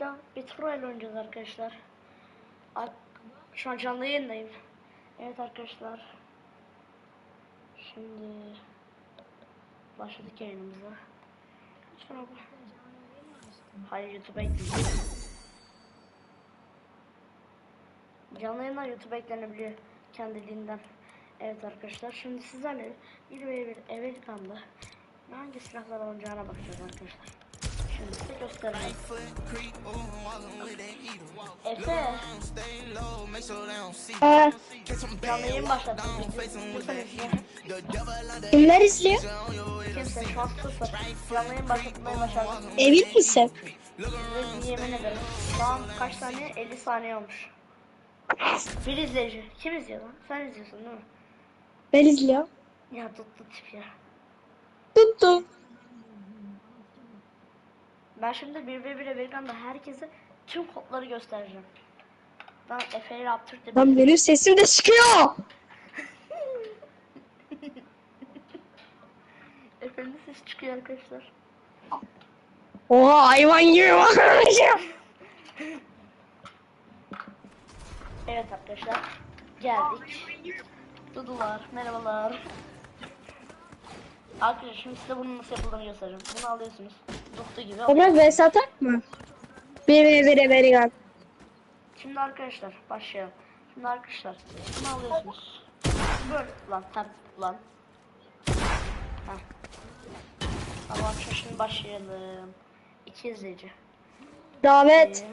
Bir Troy'la oynayacağız arkadaşlar. Ar- Şu an canlı yayındayım. Evet arkadaşlar. Şimdi başladık yayınımıza. Abla. Hayır YouTube'a ekleyeceğim. Canlı yayınlar YouTube'a eklenebiliyor kendiliğinden. Evet arkadaşlar şimdi sizlerle bir ve bir Amerikan'da hangi silahlar olacağına bakacağız arkadaşlar. Şimdi size göstereyim. Efe Aa, canlı yayın başlattım. Kimler izliyor? Kimse şu an sıfır. Canlı yayın başlatmayı başardım. Emin misin? Ve yemin ederim. Şu an kaç saniye? 50 saniye olmuş. Bir izleyici. Kim izliyor lan? Sen izliyorsun değil mi? Ben izliyorum. Ya tuttu tip ya. Tuttu. Ben şimdi bir ve bir Amerikan'da herkese tüm kodları göstereceğim. Ben Efe ile Abtürk'le Lan benim sesim de çıkıyor. Efe'nin sesi çıkıyor arkadaşlar. Oha hayvan gibi bakmışım. Evet arkadaşlar. Geldik. Dudular. Merhabalar. Arkadaşlar şimdi size bunun nasıl yapıldığını göstereceğim. Bunu alıyorsunuz. Duktu gibi. Vs atak mı? Bir ve bir Amerikan. Şimdi arkadaşlar başlayalım. Şimdi arkadaşlar bunu alıyorsunuz. Böyle lan tam lan. Heh. Ama şimdi başlayalım. İki izleyici. Davet.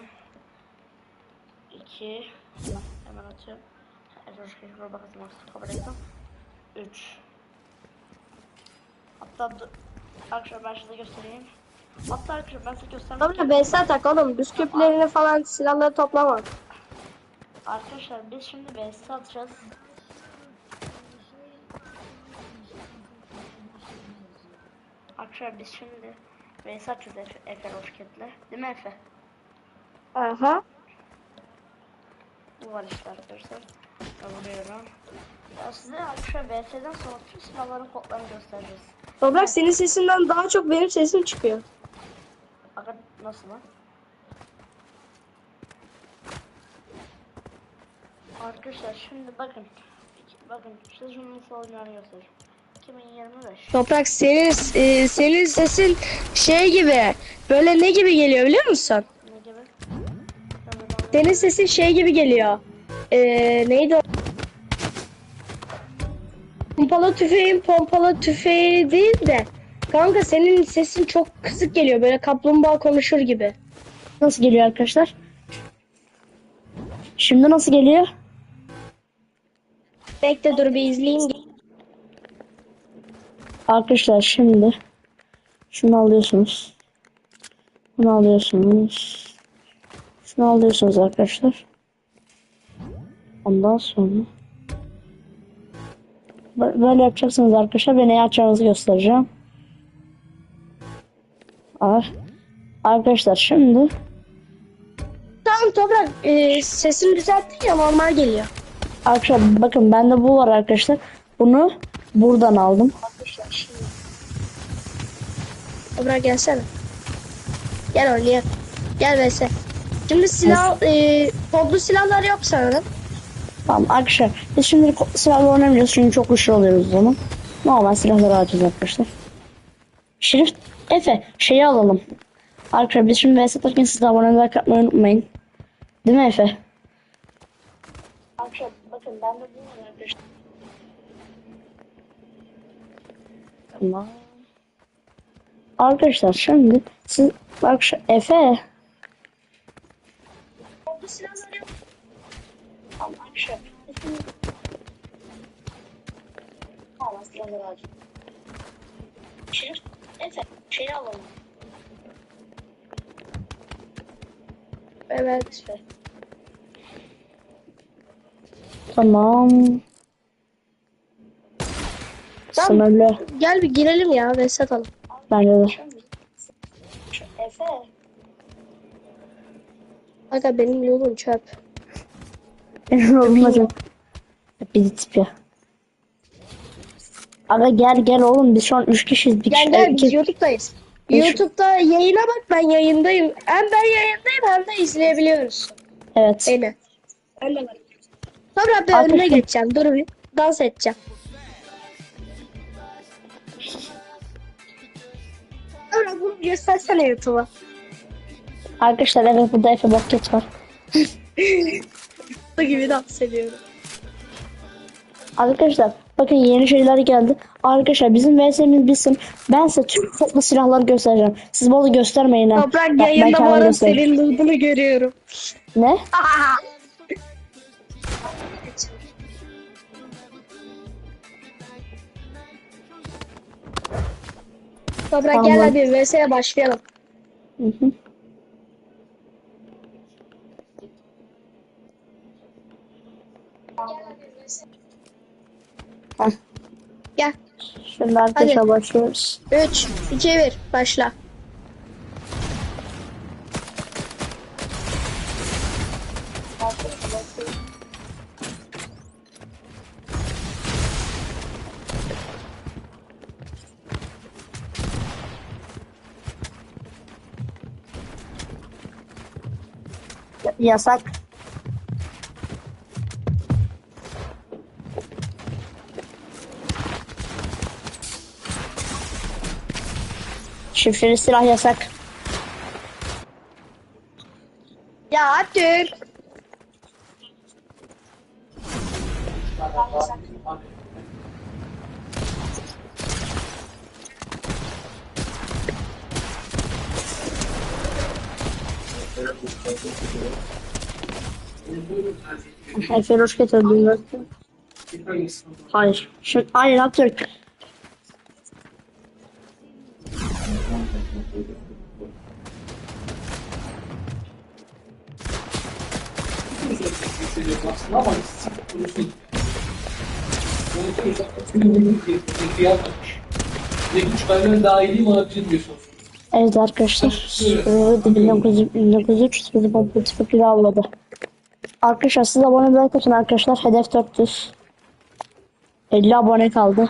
Bir, iki, hemen atıyorum. Bakalım nasıl kabul ettim. Üç. Hatta arkadaşlar ben size göstereyim. Hatta arkadaşlar ben size göstermek Toprak vs atak oğlum. Bisküvilerini falan silahları toplama. Arkadaşlar biz şimdi VS atacağız. Arkadaşlar biz şimdi VS atacağız Efe, Efe Roşket'le. Değil mi Efe? Aha. Bu var işte arkadaşlar. Vuruyorum. Ya size arkadaşlar VS'den sonra tüm silahların kodlarını göstereceğiz. Toprak senin sesinden daha çok benim sesim çıkıyor. Aga nasıl lan? Arkadaşlar şimdi bakın. Bakın size şunu nasıl oynayacağını göstereceğim. 2025. Toprak senin e, senin sesin şey gibi. Böyle ne gibi geliyor biliyor musun? Ne gibi? Senin sesin şey gibi geliyor. Ee, neydi o? Pompalı tüfeğin pompalı tüfeği değil de. Kanka senin sesin çok kısık geliyor. Böyle kaplumbağa konuşur gibi. Nasıl geliyor arkadaşlar? Şimdi nasıl geliyor? Bekle dur bir izleyeyim. Arkadaşlar şimdi şunu alıyorsunuz. Bunu alıyorsunuz. Şunu alıyorsunuz arkadaşlar. Ondan sonra Bö- böyle yapacaksınız arkadaşlar. Ben ne yapacağınızı göstereceğim. Arkadaşlar şimdi Tamam Toprak e, sesini düzelttin ya normal geliyor. Arkadaşlar bakın bende bu var arkadaşlar. Bunu buradan aldım. Arkadaşlar şimdi. Toprak gelsene. Gel oynayalım. Gel vs. Şimdi silah, e, kodlu silahlar yok sanırım. Tamam arkadaşlar biz şimdi silahla oynamayacağız çünkü çok güçlü oluyoruz o zaman. Normal silahları alacağız arkadaşlar. Şerif Efe şeyi alalım. Arkadaşlar biz şimdi vs atarken siz de abone like atmayı unutmayın. Değil mi Efe? Arkadaşlar bakın ben de bunu. Tamam. Arkadaşlar şimdi siz Efe. Oldu silahları yok. Tamam Efe şeyi alalım. Evet. Tamam. Sınırlı. Gel bir girelim ya ve satalım. Bence de. Efe. Aga benim yolum çöp. Benim oğlum hocam. Bir tip ya. Aga gel gel oğlum biz şu an 3 kişiyiz. Bir Gel kişi, gel iki- biz YouTube'dayız. Beş- YouTube'da yayına bak ben yayındayım. Hem ben yayındayım hem izleyebiliyoruz. Evet. Beni. Ben de varım. Sonra bir Arkadaşlar- önüne geçeceğim. Dur bir. Dans edeceğim. Sonra bunu göstersene YouTube'a. Arkadaşlar evet burada Efe Bucket var. Bu gibi dans ediyorum. Arkadaşlar bakın yeni şeyler geldi. Arkadaşlar bizim VS'miz bitsin. Ben size tüm toplu silahları göstereceğim. Siz bunu göstermeyin ha. Ben- ben yayında bu göstereyim. senin lootunu görüyorum. Ne? Toprak Tamam. gel hadi VS'ye başlayalım. Hı hı. Heh, Gel. Şimdi arkadaşlar başlıyoruz. 3, 2, 1 başla. Yasak. Şifreli silah yasak. Ya Türk. Efe Roşket öldüğünde. Hayır. Şu, hayır Atatürk. Ama Ne güç kaynağı dahili olabilir? Evet arkadaşlar. 1900 1903 sözü kompetitif fikri avladı. Arkadaşlar siz abone atın arkadaşlar. Hedef 400. 50 abone kaldı.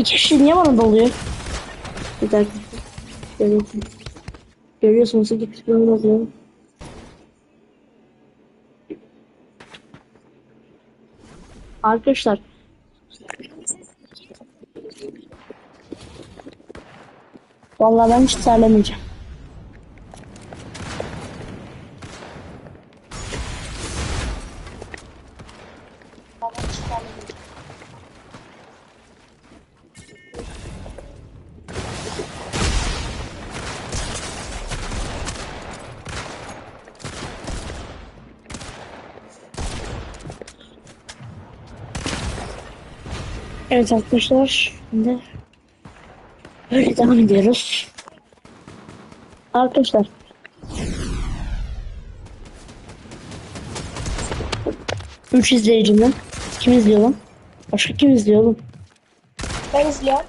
İki kişi niye bana doluyor? Bir dakika. Görüyorsunuz. Görüyorsunuz iki kişi bana doluyor. Arkadaşlar. Vallahi ben hiç terlemeyeceğim. Evet arkadaşlar şimdi böyle devam ediyoruz. Arkadaşlar Üç izleyici mi? Kim izliyor lan? Başka kim izliyor oğlum? Ben izliyorum.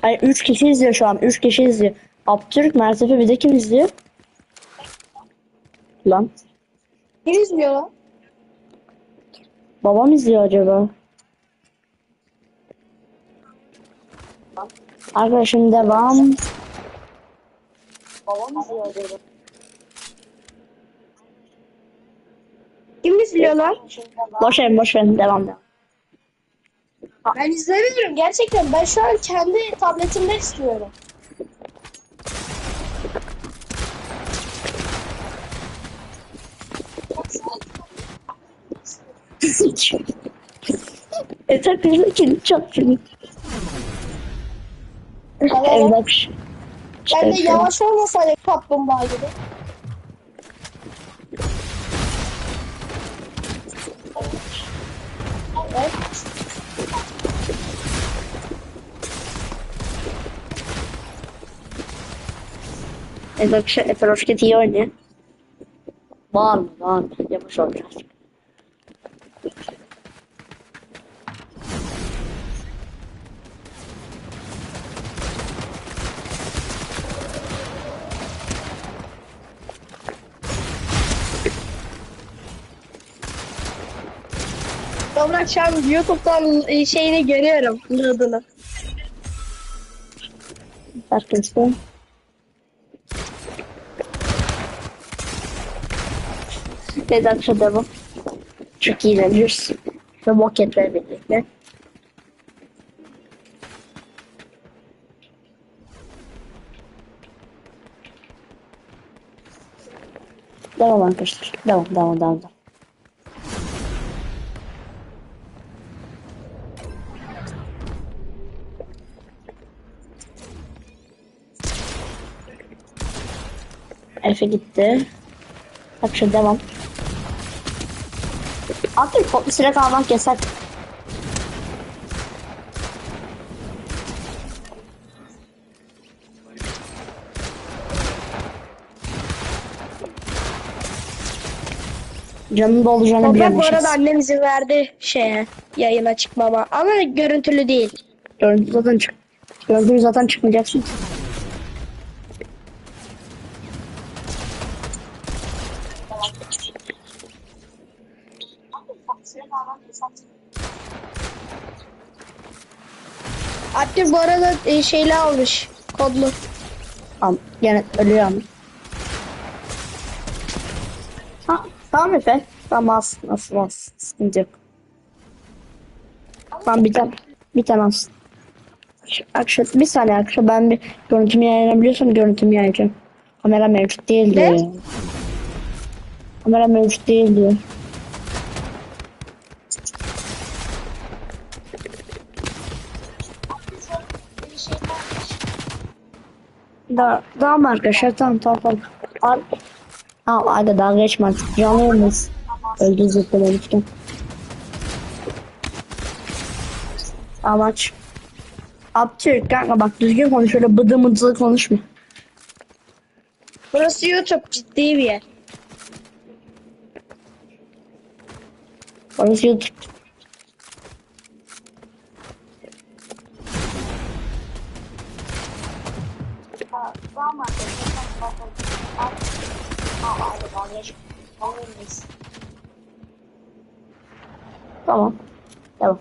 Hayır üç kişi izliyor şu an. Üç kişi izliyor. Abdülk, Mertefe bir de kim izliyor? Lan Kim izliyor lan? babam izliyor acaba? Arkadaşım devam. Kim izliyor lan? Boş verin boş verin devam devam. Ben izlemiyorum gerçekten. Ben şu an kendi tabletimden izliyorum. Evet arkadaşlar kilit çat şunu. Evet bak. şu- Ben de yavaş olmasaydı kaplumbağa gibi. Evet. Evet arkadaşlar Efe Roşket iyi oynuyor. Bağırma bağırma. Yavaş olacağız. An YouTube'dan e, şeyini görüyorum. Load'unu. Arkadaşlar. Evet arkadaşlar devam. Çok iyi ilerliyoruz. Ve moketler birlikte. Devam arkadaşlar. Devam, devam, devam. devam. Efe gitti. Akşam devam. Artık toplu silah almak yasak. Canını dolduracağını Toprak bu biliyormuşuz. arada annem izin verdi şeye yayına çıkmama ama görüntülü değil. Görüntü zaten çık. Görüntü zaten çıkmayacaksın. Aktif bu arada e, şeyli almış kodlu. Tamam. Gene ölüyor ama. Ha, tamam Efe. Tamam az. Nasıl az. Sıkıntı yok. Tamam bir tane. Bir tane az. Akşam, bir saniye akşam ben bir görüntümü yayınlayabiliyorsam görüntümü yayınlayacağım. Kamera mevcut değil diyor. Ne? Kamera mevcut değil diyor. Da, tamam arkadaşlar tamam tamam tamam. Al. Tamam hadi daha geçme artık. Canlı yalnız. Öldü zıplamışken. Amaç. Abtürk kanka bak düzgün konuş öyle bıdı mıdılı konuşma. Burası YouTube ciddi bir yer. Orası YouTube. Tamam. Tamam.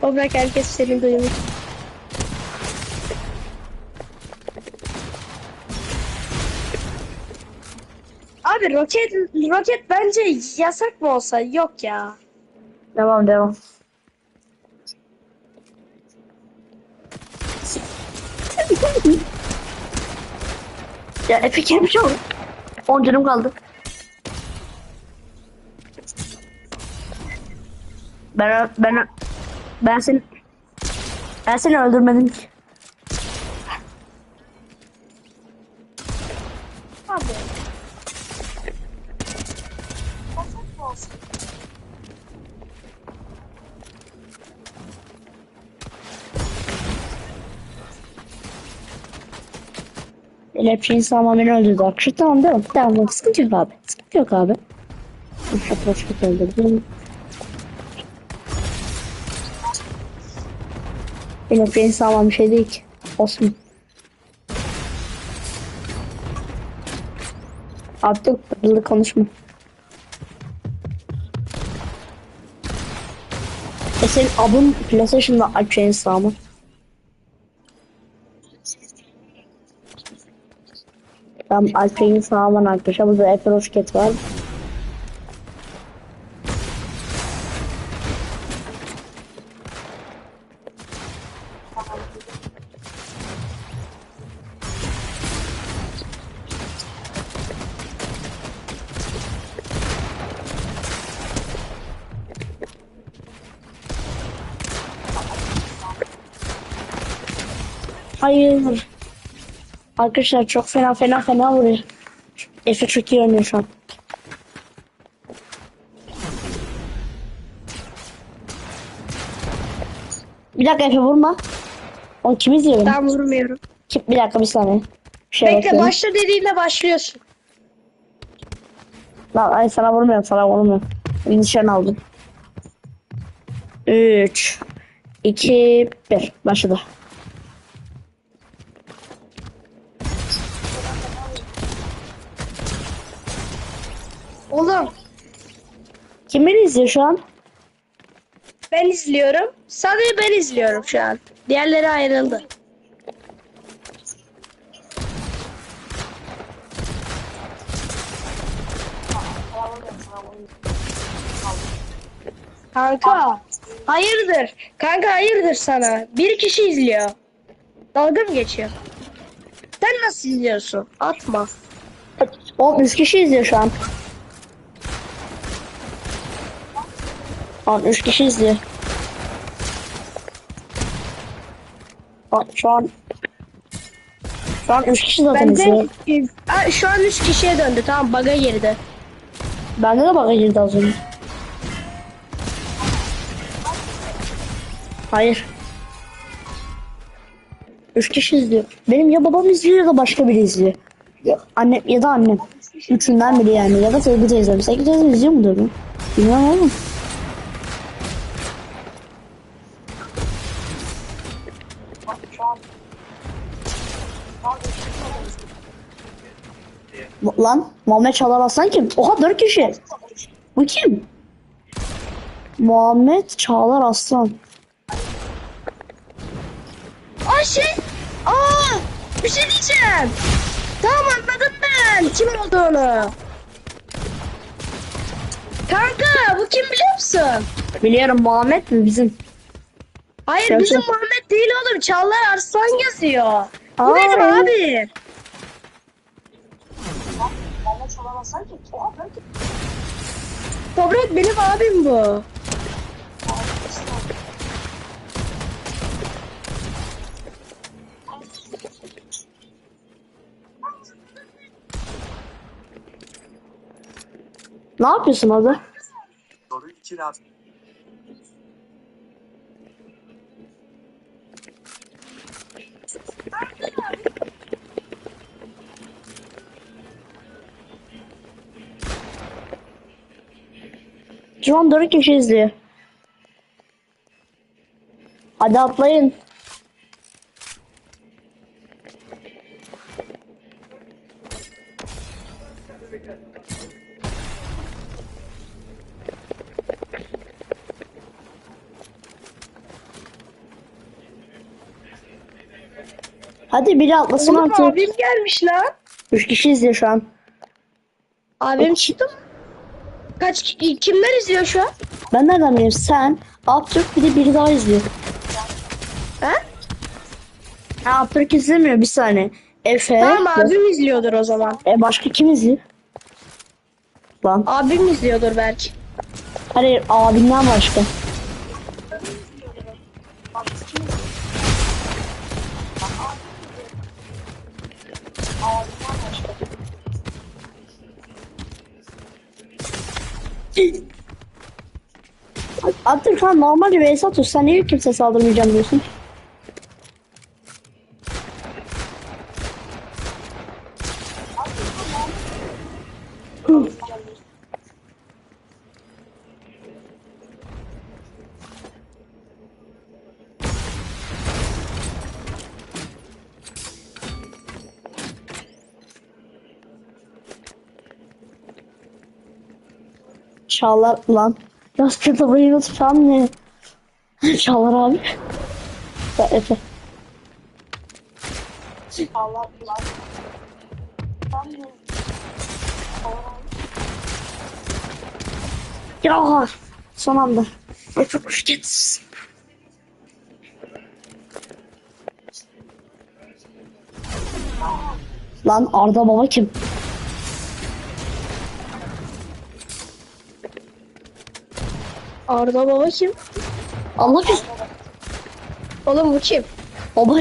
Toprak herkes seni duymuş. Abi roket roket bence yasak mı olsa yok ya. Devam devam. Ya Efe girmiş oğlum. 10 canım kaldı. Ben ben ben seni ben seni öldürmedim ki. Elepçiğin sağma beni öldürdü. Akşı tamam devam. Devam. Sıkıntı yok abi. Sıkıntı yok abi. Şaplaşık öldürdüm. Elepçiğin sağma bir şey değil ki. Olsun. Artık hızlı konuşma. E senin adın PlayStation'da Alpçe'nin sağma. Tam Alp'in sağlaman arkadaşlar. Burada Efe Roşket var. Arkadaşlar çok fena fena fena vuruyor. Efe çok iyi oynuyor şu an. Bir dakika Efe vurma. O kim izliyor beni? Ben vurmuyorum. Kim- Bir dakika bir saniye. Bir şey Bekle bakıyorum. başla dediğinde başlıyorsun. Lan ay sana vurmuyorum sana vurmuyorum. Nişan aldım. 3 2 1 başladı. Oğlum Kim beni izliyor şu an? ben izliyorum. Sadece ben izliyorum şu an. Diğerleri ayrıldı. Kanka hayırdır? Kanka hayırdır sana? Bir kişi izliyor. Dalga mı geçiyor? Sen nasıl izliyorsun? Atma. Oğlum 3 kişi izliyor şu an. Oğlum 3 kişi izliyor. Oğlum Şu an şu an 3 kişi zaten izliyor. Bende Aa, şu an 3 kişiye döndü. Tamam baga girdi. Bende de baka girdi az önce. Hayır. Üç kişi izliyor. Benim ya babam izliyor ya da başka biri izliyor. Ya annem ya da annem. Üçünden biri yani. Ya da Sevgi teyzem. Sevgi teyzem izliyor mu diyorum. Bilmem ama. Muhammed Çalar Aslan kim? Oha dört kişi. Bu kim? Muhammed Çağlar Aslan. Aa şey. Aa bir şey diyeceğim. Tamam anladım ben. Kim olduğunu. Kanka bu kim biliyor musun? Biliyorum Muhammed mi bizim? Hayır Gerçek- bizim Muhammed değil oğlum. Çağlar Arslan yazıyor. Bu Aa, benim evet. abi. Toprak benim abim bu. Ne yapıyorsun orada? Soru 2 rast. Şu dört kişi izliyor. Hadi atlayın. Hadi biri atlasın Oğlum artık. abim gelmiş lan. Üç kişi izliyor şu an. Abim çıktı mı? Kaç ki- kimler izliyor şu an? Ben nereden bileyim? Sen, Abtürk bir de biri daha izliyor. Ha? Ha Abtürk izlemiyor bir saniye. Efe. Tamam abim izliyordur o zaman. E başka kim izliyor? Lan. Abim izliyordur belki. Hayır abinden başka. Abdülkan normal bir vs atıyorsun. Sen niye kimse saldırmayacağım diyorsun? Çağlar lan. Rastgele burayı unutmam ne? Çağlar abi. Ya Efe. Ya son anda. Efe kuş getirsin. Lan Arda baba kim? Arda baba kim? Allah kim? Oğlum bu kim? Baba.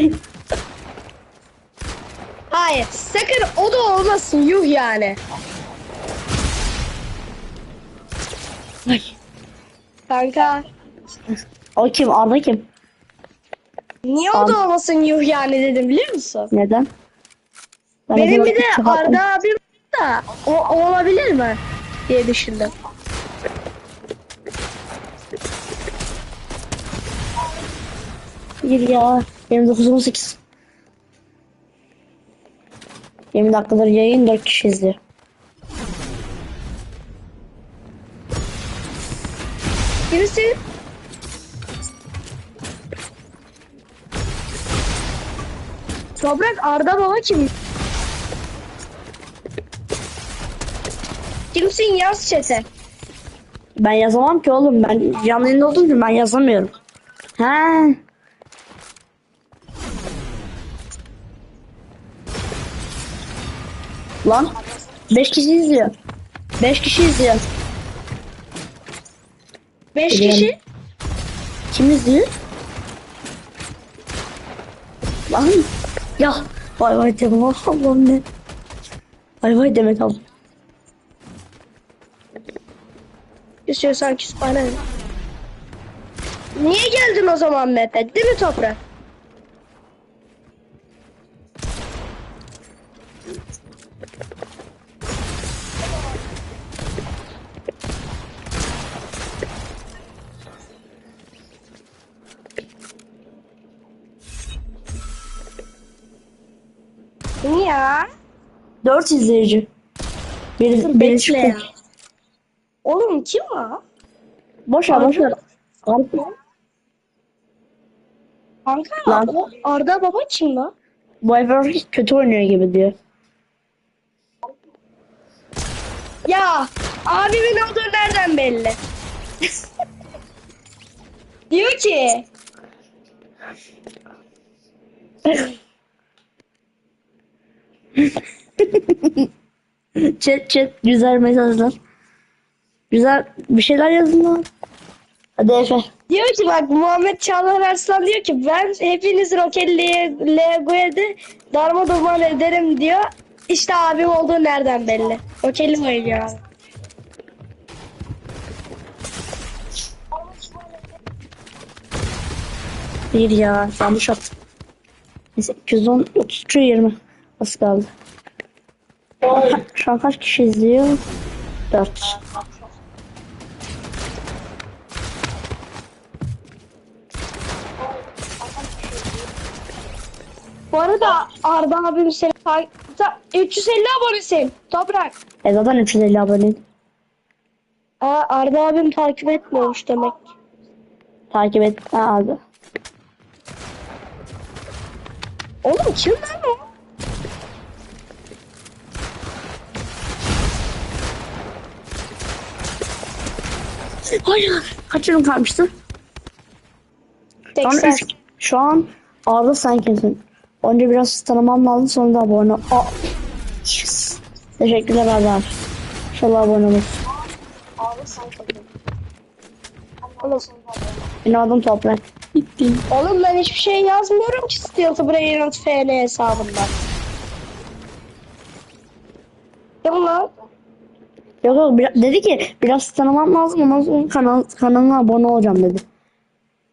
Hayır sakın o da olmasın yuh yani. Ay. Kanka. O kim? Arda kim? Niye o da olmasın yuh yani dedim biliyor musun? Neden? Ben Benim bir de Arda abim da o, o olabilir mi diye düşündüm. Hayır ya. 29-18. 20 dakikadır yayın 4 kişi izliyor. Kimsin? Toprak Arda Baba kim? Kimsin yaz çete. Ben yazamam ki oğlum. Ben canlı yayında olduğum için ben yazamıyorum. He. Lan 5 kişi izliyor. 5 kişi izliyor. Beş Biliyorum. kişi. Kim izliyor? Lan ya vay vay dedim Allah'ım ne. Vay vay Demet abla. İstiyorsan ne? Niye geldin o zaman Mehmet? Değil mi Toprak? 4 izleyici. Bir, bir Bekle çıktı. ya. Oğlum kim o? Boş ver boş ver. Kanka Lan. Arda Baba kim lan? Bu efer kötü oynuyor gibi diyor. Ya abimin olduğu nereden belli? Diyor ki Chat chat güzel mesajlar. Güzel bir şeyler yazın lan. Hadi Efe. diyor ki bak Muhammed Çağlar Arslan diyor ki ben hepiniz Rocket League'de darma duman ederim diyor. İşte abim olduğu nereden belli? Rocket League oynuyor abi. Bir ya yanlış attım. Neyse 210 33 20. Az kaldı. Şu an kaç kişi izliyor? 4. Bu arada Arda abim seni ta- ta- 350 abonesin. Toprak. E zaten 350 aboneyim. Aa, Arda abim takip etmiyormuş demek. Takip et. Ha, abi. Oğlum kim lan o? Hayır. Kaç ürün kalmıştı? Şu an, 80. üç- şu an Arda sen kimsin? Önce biraz tanımam lazım sonra da abone ol. Yes. Teşekkürler Arda. İnşallah abone olursun. Oğlum, Benim adım Toprak. Bittim. oğlum ben hiçbir şey yazmıyorum ki Stealth Brainrot FN hesabından. Kim lan? Yok yok biraz, dedi ki biraz tanımam lazım ondan sonra kanal, kanalına abone olacağım dedi.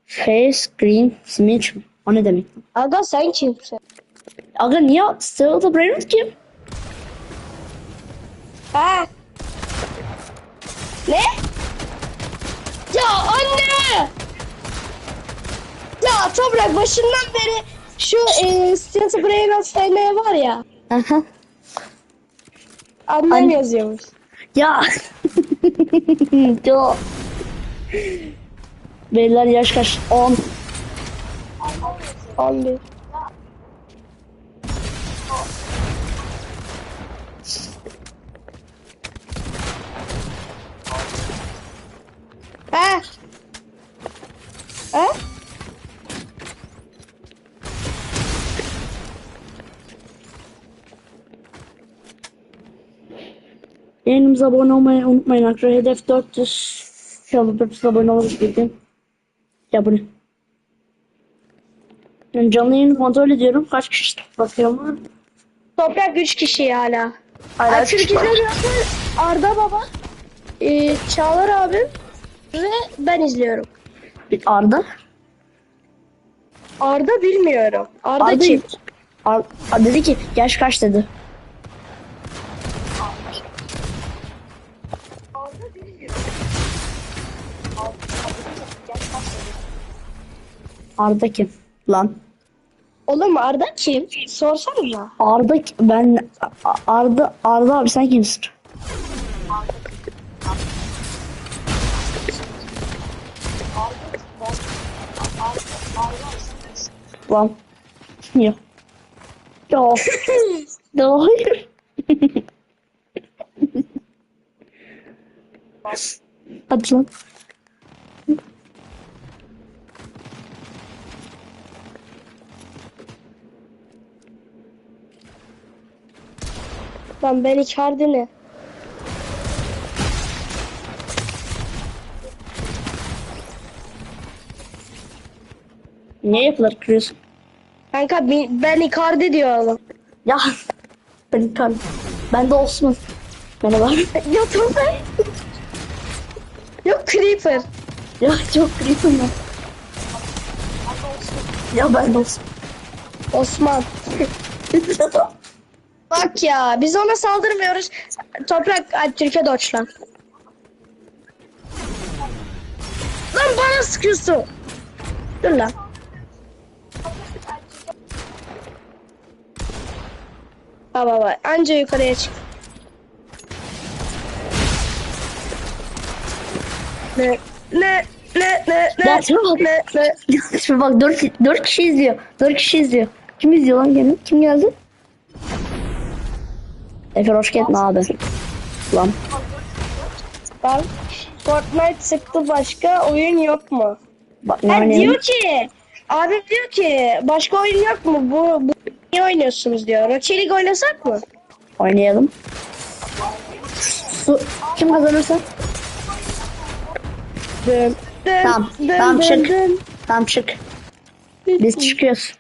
Face Green Smith mi? O ne demek? Aga sen kimsin? Aga niye Still the Brain kim? Ha? Ne? Ya anne! Ya Toprak başından beri şu e, Stealth Brainrot FN var ya. Aha. Annem Anne. yazıyormuş. Ya. Yo. Beyler yaş kaç? 10. 11. Yayınımıza abone olmayı unutmayın arkadaşlar. Hedef 400. İnşallah 400 abone oluruz gün. Ya bu ne? Ben canlı yayını kontrol ediyorum. Kaç kişi bakıyorum. Toprak 3 kişi hala. Hala üç Açık kişi var. izlemiyorsa Arda Baba, e, Çağlar abim ve ben izliyorum. Bir Arda. Arda bilmiyorum. Arda, Arda kim? Ar- dedi ki yaş kaç dedi. Arda kim? Lan. Oğlum Arda kim? Sorsanıza. Arda ben Arda Arda abi sen kimsin? Lan. Yok. Yok. Hayır. Hadi lan. Lan ben Icardi ne? Niye yapılar kırıyorsun? Kanka ben Icardi diyorum. Ya. Ben kan. Ben de Osman. Merhaba. Ya tabii. Yok Creeper. Ya çok kırıyorsun ben. Ya ben de Osman. Osman. Bak ya biz ona saldırmıyoruz. Toprak ay, Türkiye Doç lan. Lan bana sıkıyorsun. Dur lan. Baba baba anca yukarıya çık. Ne ne ne ne ne ne ne bak 4, 4 kişi izliyor. 4 kişi izliyor. Kim izliyor lan gene? Kim geldi? Efe hoş geldin abi. Lan. Lan Fortnite sıktı başka oyun yok mu? Bak ne oynayalım? diyor ki abim diyor ki başka oyun yok mu? Bu, bu niye oynuyorsunuz diyor. League oynasak mı? Oynayalım. Su. Kim kazanırsa? Dön, dön, Tamam, dön, tamam, dön, çık. dön. Tamam çık. Biz çıkıyoruz.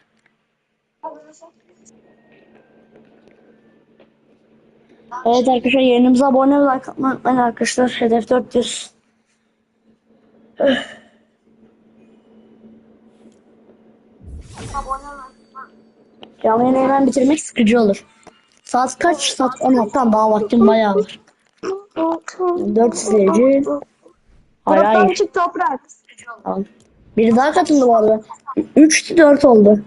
Evet arkadaşlar yayınımıza abone atmayı unutmayın arkadaşlar. Hedef 400. Öh. Canlı yayını hemen bitirmek sıkıcı olur. Saat kaç? Saat 16'dan daha vaktim bayağı var. 4 izleyici. Hayır hayır. toprak. Biri daha katıldı bu arada. 3 4 oldu.